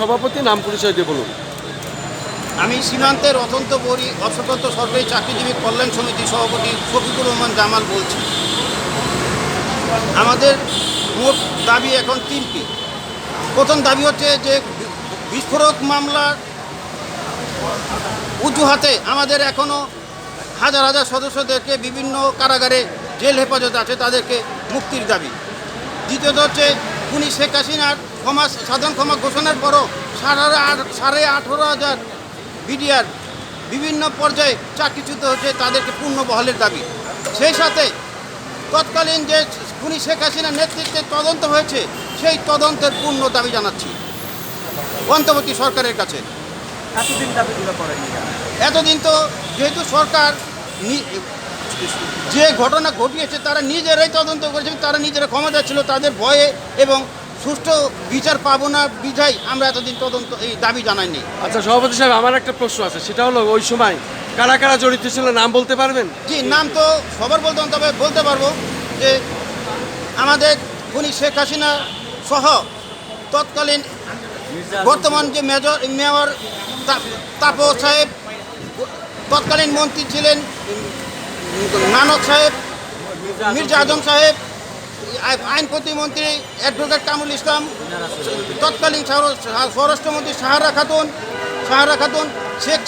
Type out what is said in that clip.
সভাপতি, নাম পরিচয় দিয়ে বলুন। আমি সীমান্তের অতন্ত বড়ি অস্বতন্ত্র সরকারি চাকরিজীবী কল্যাণ সমিতির সভাপতি শফিকুর রহমান জামাল বলছি। আমাদের মোট দাবি এখন তিনটি। প্রথম দাবি হচ্ছে যে বিস্ফোরক মামলার উজুহাতে আমাদের এখনও হাজার হাজার সদস্যদেরকে বিভিন্ন কারাগারে জেল হেফাজতে আছে, তাদেরকে মুক্তির দাবি। দ্বিতীয়ত হচ্ছে উনি শেখ হাসিনার ক্ষমা সাধারণ ক্ষমা ঘোষণার পরও সাড়ে আট সাড়ে আঠেরো হাজার বিডিআর বিভিন্ন পর্যায়ে চাকরিচ্যুত হচ্ছে তাদেরকে পূর্ণ বহালের দাবি। সেই সাথে তৎকালীন যে খুনি শেখ হাসিনার নেতৃত্বে তদন্ত হয়েছে সেই তদন্তের পূর্ণ দাবি জানাচ্ছি অন্তর্বর্তী সরকারের কাছে। এতদিন দাবিগুলো করেনি এতদিন তো যেহেতু সরকার যে ঘটনা ঘটিয়েছে তারা নিজেরাই তদন্ত করেছে তারা নিজেরা ক্ষমতা ছিল তাদের ভয়ে এবং সুষ্ঠু বিচার পাবো না বিধায় আমরা এতদিন তদন্ত এই দাবি জানাইনি। আচ্ছা সভাপতি সাহেব আমার একটা প্রশ্ন আছে। সেটা হলো ওই সময় কারা কারা জড়িত ছিল নাম বলতে পারবেন? জি নাম তো সবার বলতে তবে বলতে পারব যে আমাদের খুনি শেখ হাসিনা সহ তৎকালীন বর্তমান যে মেজর মেয়র তাপস সাহেব তৎকালীন মন্ত্রী ছিলেন নানক সাহেব মির্জা আজম সাহেব আইন প্রতিমন্ত্রী অ্যাডভোকেট কামরুল ইসলাম তৎকালীন স্বরাষ্ট্রমন্ত্রী সাহারা খাতুন সাহারা খাতুন শেখ